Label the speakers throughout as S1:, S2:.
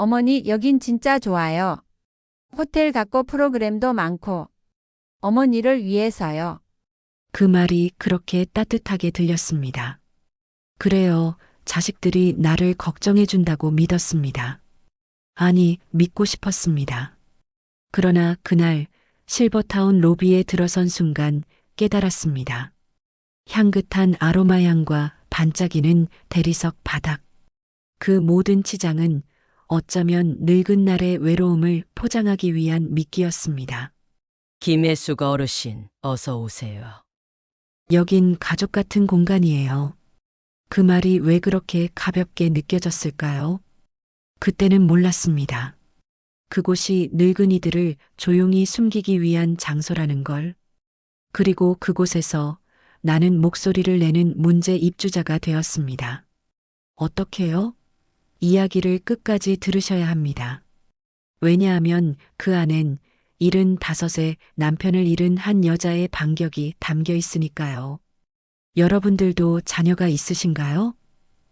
S1: 어머니, 여긴 진짜 좋아요. 호텔 같고 프로그램도 많고. 어머니를 위해서요.
S2: 그 말이 그렇게 따뜻하게 들렸습니다. 그래요. 자식들이 나를 걱정해 준다고 믿었습니다. 아니, 믿고 싶었습니다. 그러나 그날 실버타운 로비에 들어선 순간 깨달았습니다. 향긋한 아로마 향과 반짝이는 대리석 바닥. 그 모든 치장은 어쩌면 늙은 날의 외로움을 포장하기 위한 미끼였습니다.
S3: 김혜숙 어르신, 어서 오세요.
S2: 여긴 가족 같은 공간이에요. 그 말이 왜 그렇게 가볍게 느껴졌을까요? 그때는 몰랐습니다. 그곳이 늙은이들을 조용히 숨기기 위한 장소라는 걸. 그리고 그곳에서 나는 목소리를 내는 문제 입주자가 되었습니다. 어떻게요? 이야기를 끝까지 들으셔야 합니다. 왜냐하면 그 안엔 일흔 다섯에 남편을 잃은 한 여자의 반격이 담겨 있으니까요. 여러분들도 자녀가 있으신가요?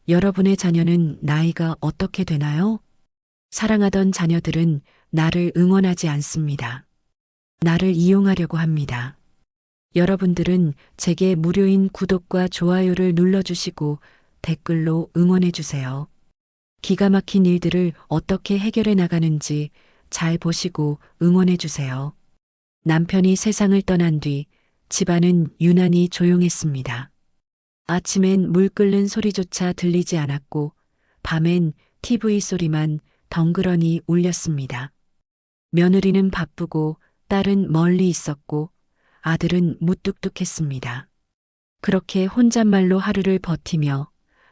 S2: 여러분의 자녀는 나이가 어떻게 되나요? 사랑하던 자녀들은 나를 응원하지 않습니다. 나를 이용하려고 합니다. 여러분들은 제게 무료인 구독과 좋아요를 눌러주시고 댓글로 응원해주세요. 기가 막힌 일들을 어떻게 해결해 나가는지 잘 보시고 응원해 주세요. 남편이 세상을 떠난 뒤 집안은 유난히 조용했습니다. 아침엔 물 끓는 소리조차 들리지 않았고 밤엔 TV 소리만 덩그러니 울렸습니다. 며느리는 바쁘고 딸은 멀리 있었고 아들은 무뚝뚝했습니다. 그렇게 혼잣말로 하루를 버티며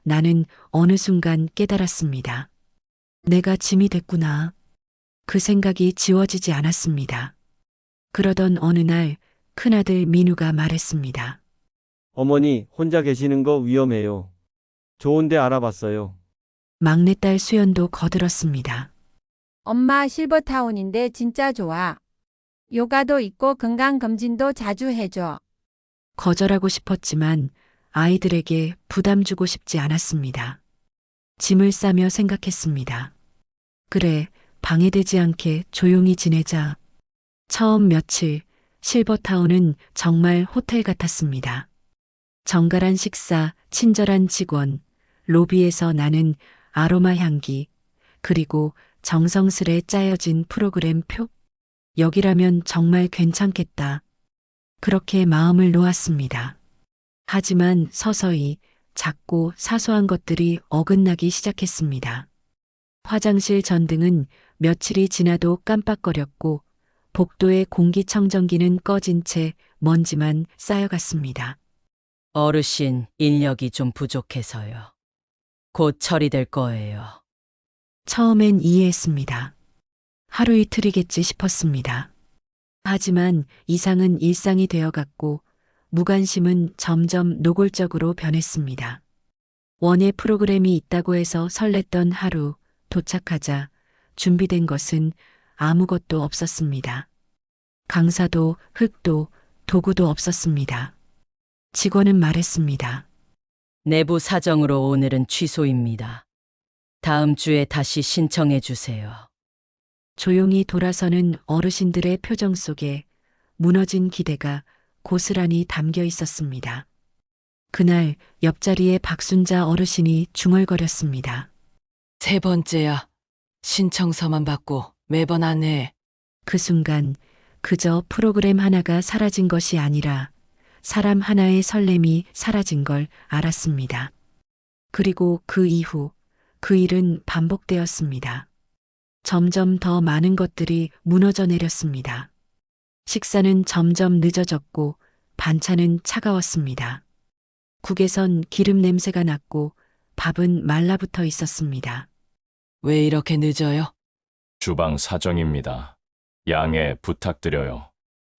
S2: 나는 어느 순간 깨달았습니다. 내가 짐이 됐구나. 그 생각이 지워지지 않았습니다. 그러던 어느 날 큰아들 민우가 말했습니다.
S4: 어머니, 혼자 계시는 거 위험해요. 좋은데 알아봤어요.
S2: 막내딸 수연도 거들었습니다.
S1: 엄마 실버타운인데 진짜 좋아. 요가도 있고 건강검진도 자주 해줘.
S2: 거절하고 싶었지만 아이들에게 부담 주고 싶지 않았습니다. 짐을 싸며 생각했습니다. 그래, 방해되지 않게 조용히 지내자. 처음 며칠 실버타운은 정말 호텔 같았습니다. 정갈한 식사, 친절한 직원, 로비에서 나는 아로마 향기, 그리고 정성스레 짜여진 프로그램 표? 여기라면 정말 괜찮겠다. 그렇게 마음을 놓았습니다. 하지만 서서히 작고 사소한 것들이 어긋나기 시작했습니다. 화장실 전등은 며칠이 지나도 깜빡거렸고 복도의 공기청정기는 꺼진 채 먼지만 쌓여갔습니다.
S3: 어르신, 인력이 좀 부족해서요. 곧 처리될 거예요.
S2: 처음엔 이해했습니다. 하루 이틀이겠지 싶었습니다. 하지만 이상은 일상이 되어갔고 무관심은 점점 노골적으로 변했습니다. 원예 프로그램이 있다고 해서 설렜던 하루 도착하자 준비된 것은 아무것도 없었습니다. 강사도 흙도 도구도 없었습니다. 직원은 말했습니다.
S3: 내부 사정으로 오늘은 취소입니다. 다음 주에 다시 신청해 주세요.
S2: 조용히 돌아서는 어르신들의 표정 속에 무너진 기대가 고스란히 담겨 있었습니다. 그날 옆자리에 박순자 어르신이 중얼거렸습니다.
S5: 세 번째야. 신청서만 받고 매번 안 해.
S2: 그 순간 그저 프로그램 하나가 사라진 것이 아니라 사람 하나의 설렘이 사라진 걸 알았습니다. 그리고 그 이후 그 일은 반복되었습니다. 점점 더 많은 것들이 무너져 내렸습니다. 식사는 점점 늦어졌고 반찬은 차가웠습니다. 국에선 기름 냄새가 났고 밥은 말라붙어 있었습니다.
S5: 왜 이렇게 늦어요?
S6: 주방 사정입니다. 양해 부탁드려요.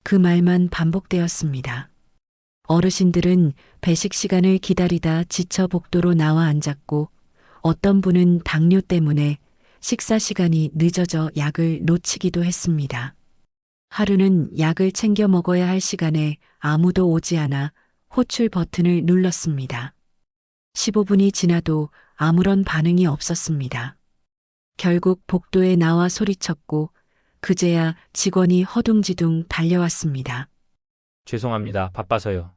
S2: 그 말만 반복되었습니다. 어르신들은 배식 시간을 기다리다 지쳐 복도로 나와 앉았고 어떤 분은 당뇨 때문에 식사 시간이 늦어져 약을 놓치기도 했습니다. 하루는 약을 챙겨 먹어야 할 시간에 아무도 오지 않아 호출 버튼을 눌렀습니다. 15분이 지나도 아무런 반응이 없었습니다. 결국 복도에 나와 소리쳤고 그제야 직원이 허둥지둥 달려왔습니다.
S7: 죄송합니다. 바빠서요.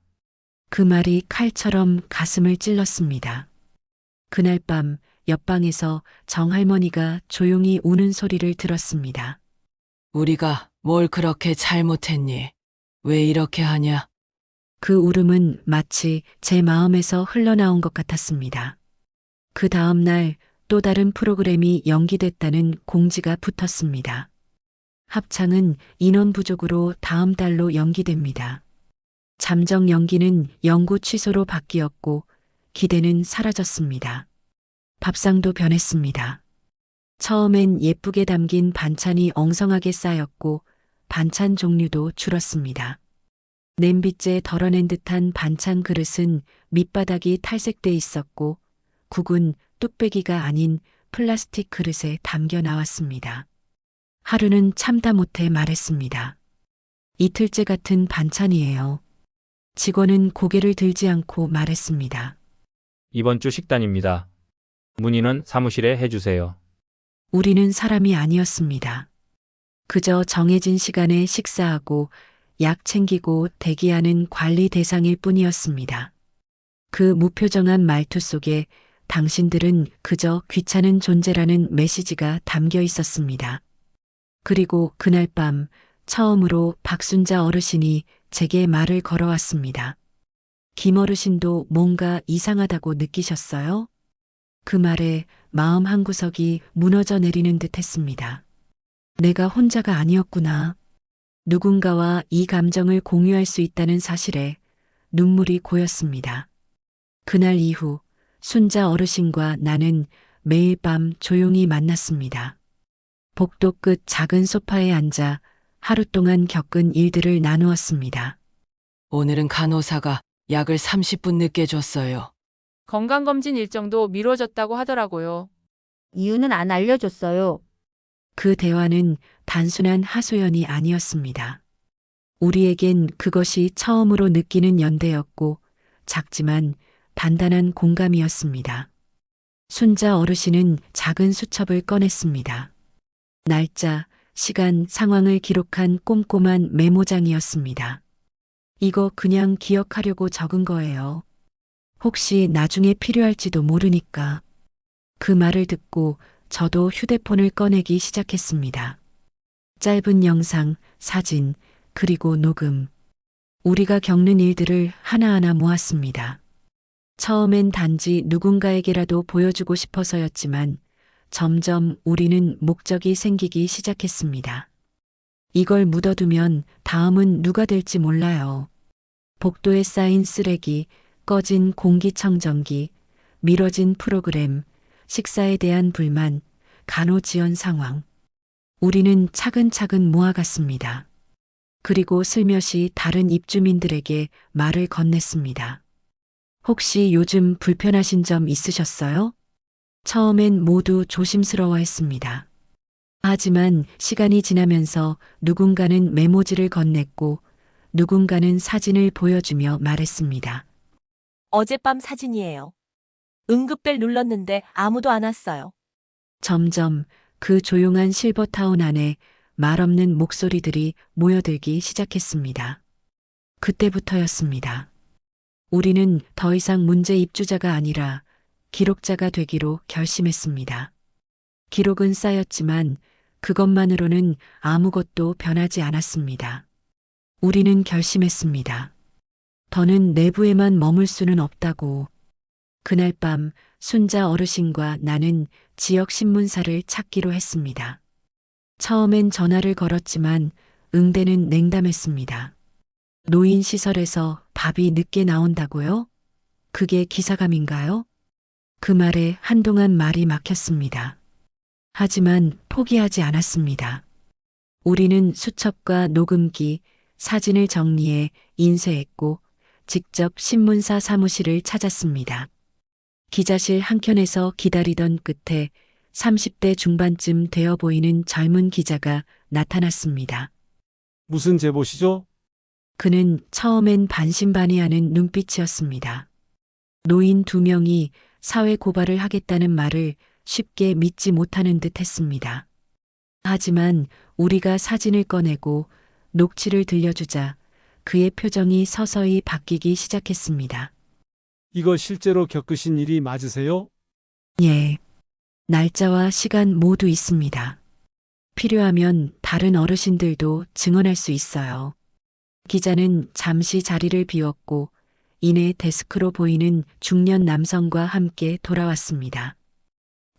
S2: 그 말이 칼처럼 가슴을 찔렀습니다. 그날 밤 옆방에서 정할머니가 조용히 우는 소리를 들었습니다.
S5: 우리가 뭘 그렇게 잘못했니? 왜 이렇게 하냐?
S2: 그 울음은 마치 제 마음에서 흘러나온 것 같았습니다. 그 다음 날 또 다른 프로그램이 연기됐다는 공지가 붙었습니다. 합창은 인원 부족으로 다음 달로 연기됩니다. 잠정 연기는 연구 취소로 바뀌었고 기대는 사라졌습니다. 밥상도 변했습니다. 처음엔 예쁘게 담긴 반찬이 엉성하게 쌓였고 반찬 종류도 줄었습니다. 냄비째 덜어낸 듯한 반찬 그릇은 밑바닥이 탈색돼 있었고 국은 뚝배기가 아닌 플라스틱 그릇에 담겨 나왔습니다. 하루는 참다 못해 말했습니다. 이틀째 같은 반찬이에요. 직원은 고개를 들지 않고 말했습니다.
S7: 이번 주 식단입니다. 문의는 사무실에 해주세요.
S2: 우리는 사람이 아니었습니다. 그저 정해진 시간에 식사하고 약 챙기고 대기하는 관리 대상일 뿐이었습니다. 그 무표정한 말투 속에 당신들은 그저 귀찮은 존재라는 메시지가 담겨 있었습니다. 그리고 그날 밤 처음으로 박순자 어르신이 제게 말을 걸어왔습니다. 김 어르신도 뭔가 이상하다고 느끼셨어요? 그 말에 마음 한구석이 무너져 내리는 듯 했습니다. 내가 혼자가 아니었구나. 누군가와 이 감정을 공유할 수 있다는 사실에 눈물이 고였습니다. 그날 이후 순자 어르신과 나는 매일 밤 조용히 만났습니다. 복도 끝 작은 소파에 앉아 하루 동안 겪은 일들을 나누었습니다.
S5: 오늘은 간호사가 약을 30분 늦게 줬어요.
S8: 건강검진 일정도 미뤄졌다고 하더라고요.
S9: 이유는 안 알려줬어요.
S2: 그 대화는 단순한 하소연이 아니었습니다. 우리에겐 그것이 처음으로 느끼는 연대였고 작지만 단단한 공감이었습니다. 순자 어르신은 작은 수첩을 꺼냈습니다. 날짜, 시간, 상황을 기록한 꼼꼼한 메모장이었습니다. 이거 그냥 기억하려고 적은 거예요. 혹시 나중에 필요할지도 모르니까. 그 말을 듣고 저도 휴대폰을 꺼내기 시작했습니다. 짧은 영상, 사진, 그리고 녹음. 우리가 겪는 일들을 하나하나 모았습니다. 처음엔 단지 누군가에게라도 보여주고 싶어서였지만 점점 우리는 목적이 생기기 시작했습니다. 이걸 묻어두면 다음은 누가 될지 몰라요. 복도에 쌓인 쓰레기, 꺼진 공기청정기, 미뤄진 프로그램, 식사에 대한 불만, 간호지원 상황. 우리는 차근차근 모아갔습니다. 그리고 슬며시 다른 입주민들에게 말을 건넸습니다. 혹시 요즘 불편하신 점 있으셨어요? 처음엔 모두 조심스러워 했습니다. 하지만 시간이 지나면서 누군가는 메모지를 건넸고 누군가는 사진을 보여주며 말했습니다.
S10: 어젯밤 사진이에요. 응급벨 눌렀는데 아무도 안 왔어요.
S2: 점점 그 조용한 실버타운 안에 말없는 목소리들이 모여들기 시작했습니다. 그때부터였습니다. 우리는 더 이상 문제 입주자가 아니라 기록자가 되기로 결심했습니다. 기록은 쌓였지만 그것만으로는 아무것도 변하지 않았습니다. 우리는 결심했습니다. 더는 내부에만 머물 수는 없다고. 그날 밤 순자 어르신과 나는 지역 신문사를 찾기로 했습니다. 처음엔 전화를 걸었지만 응대는 냉담했습니다. 노인 시설에서 밥이 늦게 나온다고요? 그게 기사감인가요? 그 말에 한동안 말이 막혔습니다. 하지만 포기하지 않았습니다. 우리는 수첩과 녹음기, 사진을 정리해 인쇄했고 직접 신문사 사무실을 찾았습니다. 기자실 한켠에서 기다리던 끝에 30대 중반쯤 되어 보이는 젊은 기자가 나타났습니다.
S4: 무슨 제보시죠?
S2: 그는 처음엔 반신반의하는 눈빛이었습니다. 노인 두 명이 사회 고발을 하겠다는 말을 쉽게 믿지 못하는 듯 했습니다. 하지만 우리가 사진을 꺼내고 녹취를 들려주자 그의 표정이 서서히 바뀌기 시작했습니다.
S4: 이거 실제로 겪으신 일이 맞으세요?
S2: 예. 날짜와 시간 모두 있습니다. 필요하면 다른 어르신들도 증언할 수 있어요. 기자는 잠시 자리를 비웠고 이내 데스크로 보이는 중년 남성과 함께 돌아왔습니다.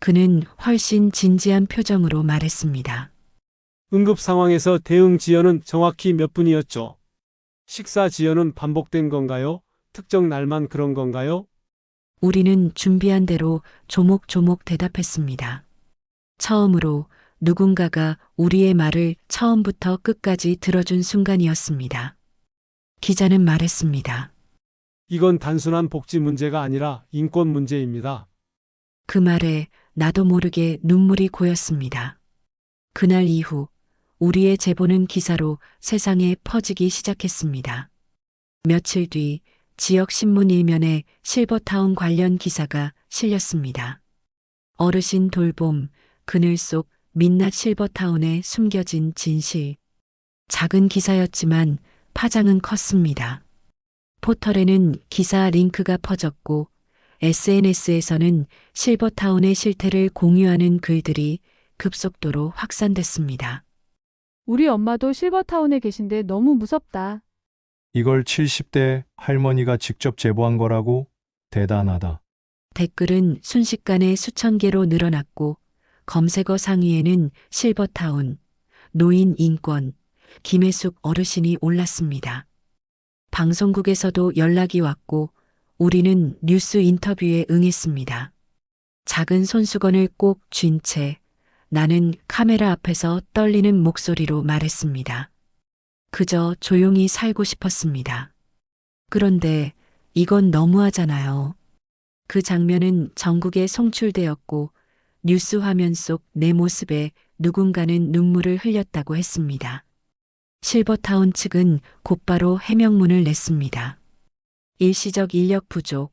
S2: 그는 훨씬 진지한 표정으로 말했습니다.
S4: 응급 상황에서 대응 지연은 정확히 몇 분이었죠? 식사 지연은 반복된 건가요? 특정 날만 그런 건가요?
S2: 우리는 준비한 대로 조목조목 대답했습니다. 처음으로 누군가가 우리의 말을 처음부터 끝까지 들어준 순간이었습니다. 기자는 말했습니다.
S4: 이건 단순한 복지 문제가 아니라 인권 문제입니다.
S2: 그 말에 나도 모르게 눈물이 고였습니다. 그날 이후 우리의 제보는 기사로 세상에 퍼지기 시작했습니다. 며칠 뒤 지역 신문 일면에 실버타운 관련 기사가 실렸습니다. 어르신 돌봄, 그늘 속 민낯 실버타운에 숨겨진 진실. 작은 기사였지만 파장은 컸습니다. 포털에는 기사 링크가 퍼졌고 SNS에서는 실버타운의 실태를 공유하는 글들이 급속도로 확산됐습니다.
S8: 우리 엄마도 실버타운에 계신데 너무 무섭다.
S11: 이걸 70대 할머니가 직접 제보한 거라고? 대단하다.
S2: 댓글은 순식간에 수천 개로 늘어났고 검색어 상위에는 실버타운, 노인 인권, 김혜숙 어르신이 올랐습니다. 방송국에서도 연락이 왔고 우리는 뉴스 인터뷰에 응했습니다. 작은 손수건을 꼭 쥔 채 나는 카메라 앞에서 떨리는 목소리로 말했습니다. 그저 조용히 살고 싶었습니다. 그런데 이건 너무하잖아요. 그 장면은 전국에 송출되었고 뉴스 화면 속 내 모습에 누군가는 눈물을 흘렸다고 했습니다. 실버타운 측은 곧바로 해명문을 냈습니다. 일시적 인력 부족,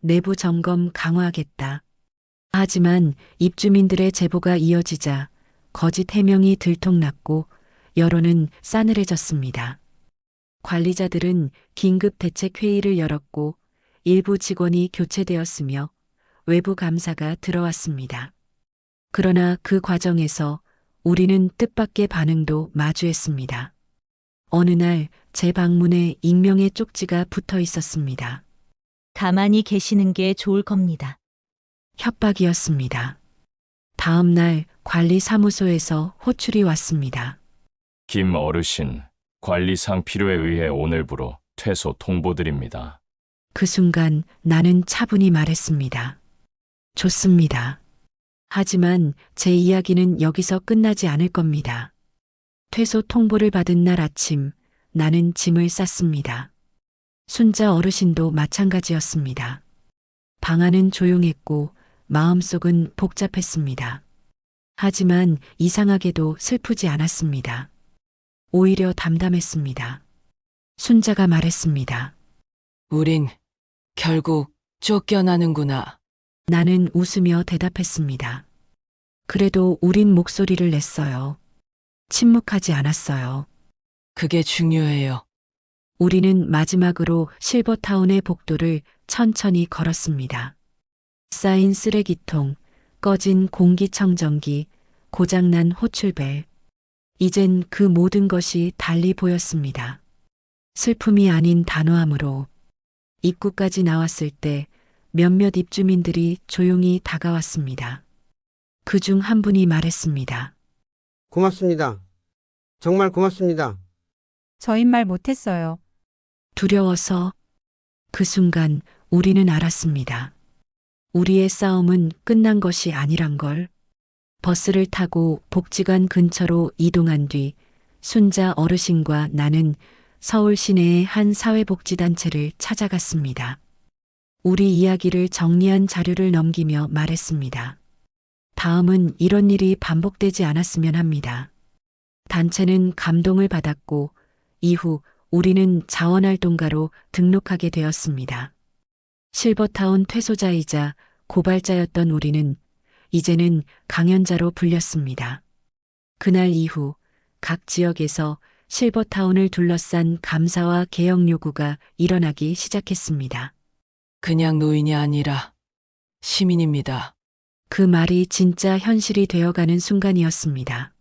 S2: 내부 점검 강화하겠다. 하지만 입주민들의 제보가 이어지자 거짓 해명이 들통났고 여론은 싸늘해졌습니다. 관리자들은 긴급 대책 회의를 열었고 일부 직원이 교체되었으며 외부 감사가 들어왔습니다. 그러나 그 과정에서 우리는 뜻밖의 반응도 마주했습니다. 어느 날 제 방문에 익명의 쪽지가 붙어 있었습니다.
S10: 가만히 계시는 게 좋을 겁니다.
S2: 협박이었습니다. 다음 날 관리 사무소에서 호출이 왔습니다.
S6: 김 어르신, 관리상 필요에 의해 오늘부로 퇴소 통보드립니다.
S2: 그 순간 나는 차분히 말했습니다. 좋습니다. 하지만 제 이야기는 여기서 끝나지 않을 겁니다. 퇴소 통보를 받은 날 아침 나는 짐을 쌌습니다. 순자 어르신도 마찬가지였습니다. 방 안은 조용했고 마음속은 복잡했습니다. 하지만 이상하게도 슬프지 않았습니다. 오히려 담담했습니다. 순자가 말했습니다.
S5: 우린 결국 쫓겨나는구나.
S2: 나는 웃으며 대답했습니다. 그래도 우린 목소리를 냈어요. 침묵하지 않았어요.
S5: 그게 중요해요.
S2: 우리는 마지막으로 실버타운의 복도를 천천히 걸었습니다. 쌓인 쓰레기통, 꺼진 공기청정기, 고장난 호출벨. 이젠 그 모든 것이 달리 보였습니다. 슬픔이 아닌 단호함으로 입구까지 나왔을 때 몇몇 입주민들이 조용히 다가왔습니다. 그 중 한 분이 말했습니다.
S12: 고맙습니다. 정말 고맙습니다.
S1: 저흰 말 못했어요.
S2: 두려워서 그 순간 우리는 알았습니다. 우리의 싸움은 끝난 것이 아니란 걸. 버스를 타고 복지관 근처로 이동한 뒤 순자 어르신과 나는 서울 시내의 한 사회복지단체를 찾아갔습니다. 우리 이야기를 정리한 자료를 넘기며 말했습니다. 다음은 이런 일이 반복되지 않았으면 합니다. 단체는 감동을 받았고 이후 우리는 자원활동가로 등록하게 되었습니다. 실버타운 퇴소자이자 고발자였던 우리는 이제는 강연자로 불렸습니다. 그날 이후 각 지역에서 실버타운을 둘러싼 감사와 개혁 요구가 일어나기 시작했습니다.
S5: 그냥 노인이 아니라 시민입니다.
S2: 그 말이 진짜 현실이 되어가는 순간이었습니다.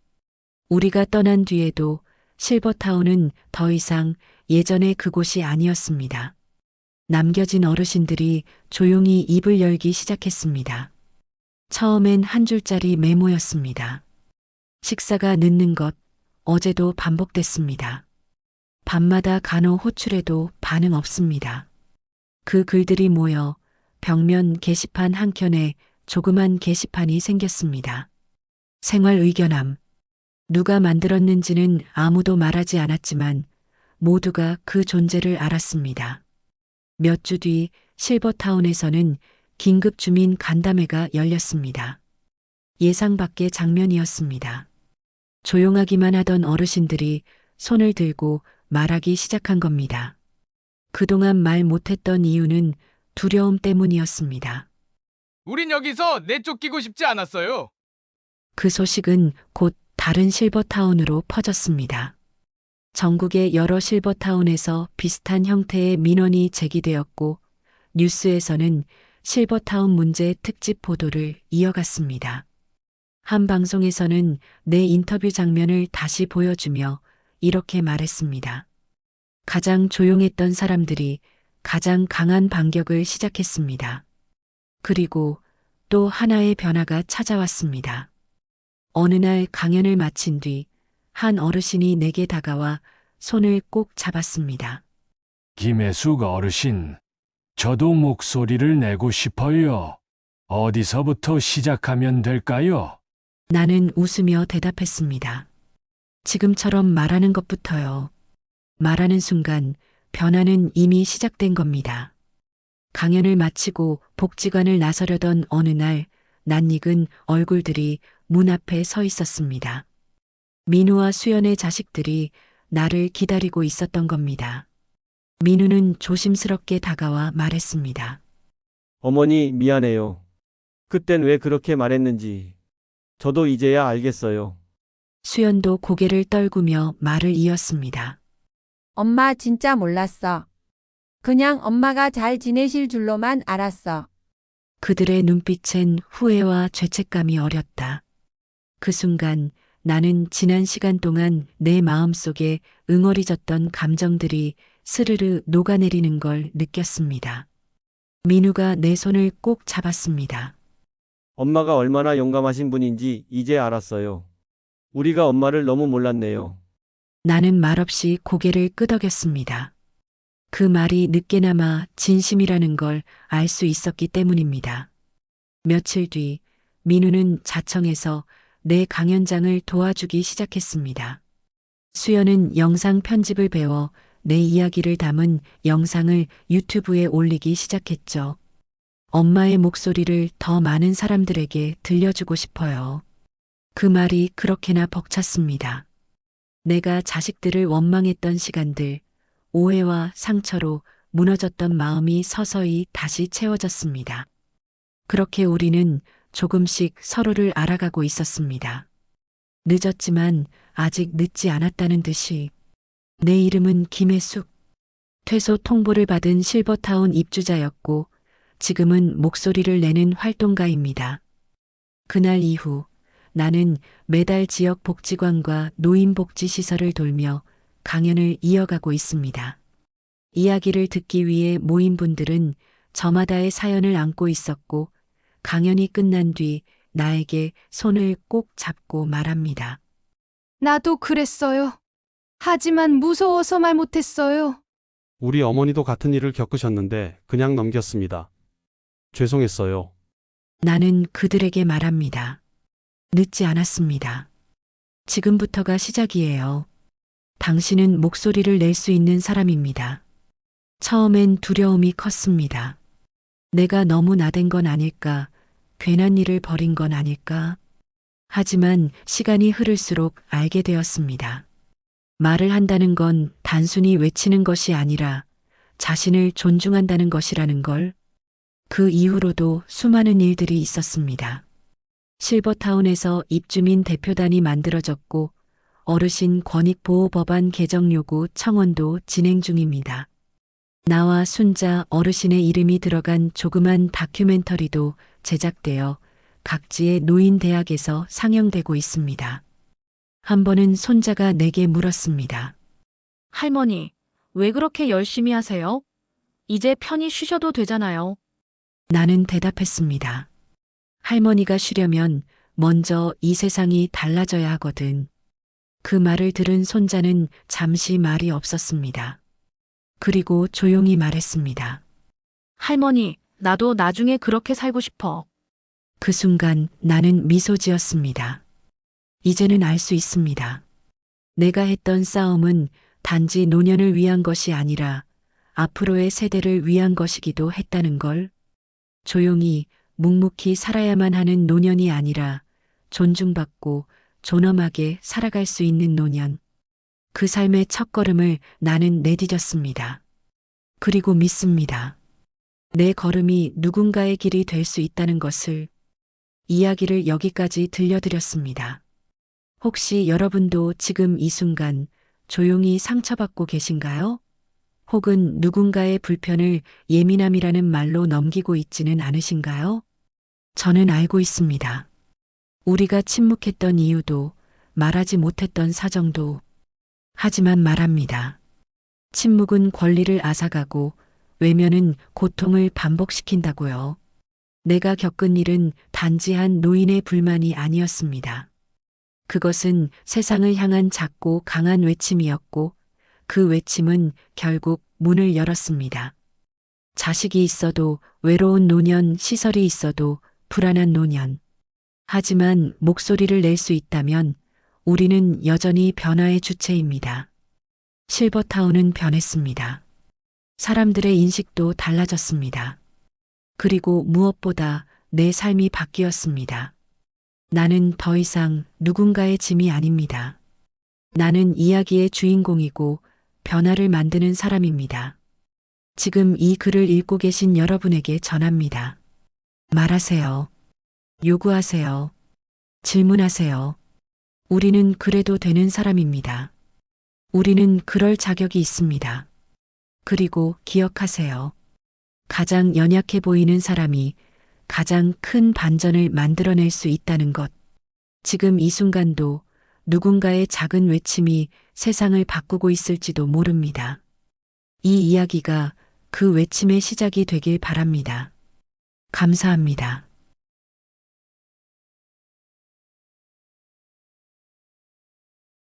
S2: 우리가 떠난 뒤에도 실버타운은 더 이상 예전의 그곳이 아니었습니다. 남겨진 어르신들이 조용히 입을 열기 시작했습니다. 처음엔 한 줄짜리 메모였습니다. 식사가 늦는 것, 어제도 반복됐습니다. 밤마다 간호 호출해도 반응 없습니다. 그 글들이 모여 벽면 게시판 한켠에 조그만 게시판이 생겼습니다. 생활 의견함. 누가 만들었는지는 아무도 말하지 않았지만 모두가 그 존재를 알았습니다. 몇 주 뒤 실버타운에서는 긴급 주민 간담회가 열렸습니다. 예상 밖의 장면이었습니다. 조용하기만 하던 어르신들이 손을 들고 말하기 시작한 겁니다. 그동안 말 못했던 이유는 두려움 때문이었습니다.
S13: 우린 여기서 내쫓기고 싶지 않았어요.
S2: 그 소식은 곧 다른 실버타운으로 퍼졌습니다. 전국의 여러 실버타운에서 비슷한 형태의 민원이 제기되었고 뉴스에서는 실버타운 문제 특집 보도를 이어갔습니다. 한 방송에서는 내 인터뷰 장면을 다시 보여주며 이렇게 말했습니다. 가장 조용했던 사람들이 가장 강한 반격을 시작했습니다. 그리고 또 하나의 변화가 찾아왔습니다. 어느 날 강연을 마친 뒤 한 어르신이 내게 다가와 손을 꼭 잡았습니다.
S6: 김혜숙 어르신, 저도 목소리를 내고 싶어요. 어디서부터 시작하면 될까요?
S2: 나는 웃으며 대답했습니다. 지금처럼 말하는 것부터요. 말하는 순간 변화는 이미 시작된 겁니다. 강연을 마치고 복지관을 나서려던 어느 날 낯익은 얼굴들이 문 앞에 서 있었습니다. 민우와 수연의 자식들이 나를 기다리고 있었던 겁니다. 민우는 조심스럽게 다가와 말했습니다.
S4: 어머니 미안해요. 그땐 왜 그렇게 말했는지 저도 이제야 알겠어요.
S2: 수연도 고개를 떨구며 말을 이었습니다.
S9: 엄마 진짜 몰랐어. 그냥 엄마가 잘 지내실 줄로만 알았어.
S2: 그들의 눈빛엔 후회와 죄책감이 어렸다. 그 순간 나는 지난 시간 동안 내 마음속에 응어리졌던 감정들이 스르르 녹아내리는 걸 느꼈습니다. 민우가 내 손을 꼭 잡았습니다.
S4: 엄마가 얼마나 용감하신 분인지 이제 알았어요. 우리가 엄마를 너무 몰랐네요.
S2: 나는 말없이 고개를 끄덕였습니다. 그 말이 늦게나마 진심이라는 걸 알 수 있었기 때문입니다. 며칠 뒤 민우는 자청에서 내 강연장을 도와주기 시작했습니다. 수연은 영상 편집을 배워 내 이야기를 담은 영상을 유튜브에 올리기 시작했죠. 엄마의 목소리를 더 많은 사람들에게 들려주고 싶어요. 그 말이 그렇게나 벅찼습니다. 내가 자식들을 원망했던 시간들, 오해와 상처로 무너졌던 마음이 서서히 다시 채워졌습니다. 그렇게 우리는 조금씩 서로를 알아가고 있었습니다. 늦었지만 아직 늦지 않았다는 듯이 내 이름은 김혜숙. 퇴소 통보를 받은 실버타운 입주자였고 지금은 목소리를 내는 활동가입니다. 그날 이후 나는 매달 지역 복지관과 노인복지시설을 돌며 강연을 이어가고 있습니다. 이야기를 듣기 위해 모인 분들은 저마다의 사연을 안고 있었고 강연이 끝난 뒤 나에게 손을 꼭 잡고 말합니다.
S8: 나도 그랬어요. 하지만 무서워서 말 못했어요.
S4: 우리 어머니도 같은 일을 겪으셨는데 그냥 넘겼습니다. 죄송했어요.
S2: 나는 그들에게 말합니다. 늦지 않았습니다. 지금부터가 시작이에요. 당신은 목소리를 낼 수 있는 사람입니다. 처음엔 두려움이 컸습니다. 내가 너무 나댄 건 아닐까, 괜한 일을 벌인 건 아닐까. 하지만 시간이 흐를수록 알게 되었습니다. 말을 한다는 건 단순히 외치는 것이 아니라 자신을 존중한다는 것이라는 걸. 그 이후로도 수많은 일들이 있었습니다. 실버타운에서 입주민 대표단이 만들어졌고 어르신 권익보호 법안 개정 요구 청원도 진행 중입니다. 나와 순자 어르신의 이름이 들어간 조그만 다큐멘터리도 제작되어 각지의 노인 대학에서 상영되고 있습니다. 한 번은 손자가 내게 물었습니다.
S8: 할머니, 왜 그렇게 열심히 하세요? 이제 편히 쉬셔도 되잖아요.
S2: 나는 대답했습니다. 할머니가 쉬려면 먼저 이 세상이 달라져야 하거든. 그 말을 들은 손자는 잠시 말이 없었습니다. 그리고 조용히 말했습니다.
S8: 할머니, 나도 나중에 그렇게 살고 싶어.
S2: 그 순간 나는 미소 지었습니다. 이제는 알 수 있습니다. 내가 했던 싸움은 단지 노년을 위한 것이 아니라 앞으로의 세대를 위한 것이기도 했다는 걸. 조용히 묵묵히 살아야만 하는 노년이 아니라 존중받고 존엄하게 살아갈 수 있는 노년. 그 삶의 첫걸음을 나는 내디뎠습니다. 그리고 믿습니다. 내 걸음이 누군가의 길이 될 수 있다는 것을 이야기를 여기까지 들려드렸습니다. 혹시 여러분도 지금 이 순간 조용히 상처받고 계신가요? 혹은 누군가의 불편을 예민함이라는 말로 넘기고 있지는 않으신가요? 저는 알고 있습니다. 우리가 침묵했던 이유도 말하지 못했던 사정도 하지만 말합니다. 침묵은 권리를 앗아가고 외면은 고통을 반복시킨다고요. 내가 겪은 일은 단지 한 노인의 불만이 아니었습니다. 그것은 세상을 향한 작고 강한 외침이었고 그 외침은 결국 문을 열었습니다. 자식이 있어도 외로운 노년, 시설이 있어도 불안한 노년. 하지만 목소리를 낼 수 있다면 우리는 여전히 변화의 주체입니다. 실버타운은 변했습니다. 사람들의 인식도 달라졌습니다. 그리고 무엇보다 내 삶이 바뀌었습니다. 나는 더 이상 누군가의 짐이 아닙니다. 나는 이야기의 주인공이고 변화를 만드는 사람입니다. 지금 이 글을 읽고 계신 여러분에게 전합니다. 말하세요. 요구하세요. 질문하세요. 우리는 그래도 되는 사람입니다. 우리는 그럴 자격이 있습니다. 그리고 기억하세요. 가장 연약해 보이는 사람이 가장 큰 반전을 만들어낼 수 있다는 것. 지금 이 순간도 누군가의 작은 외침이 세상을 바꾸고 있을지도 모릅니다. 이 이야기가 그 외침의 시작이 되길 바랍니다. 감사합니다.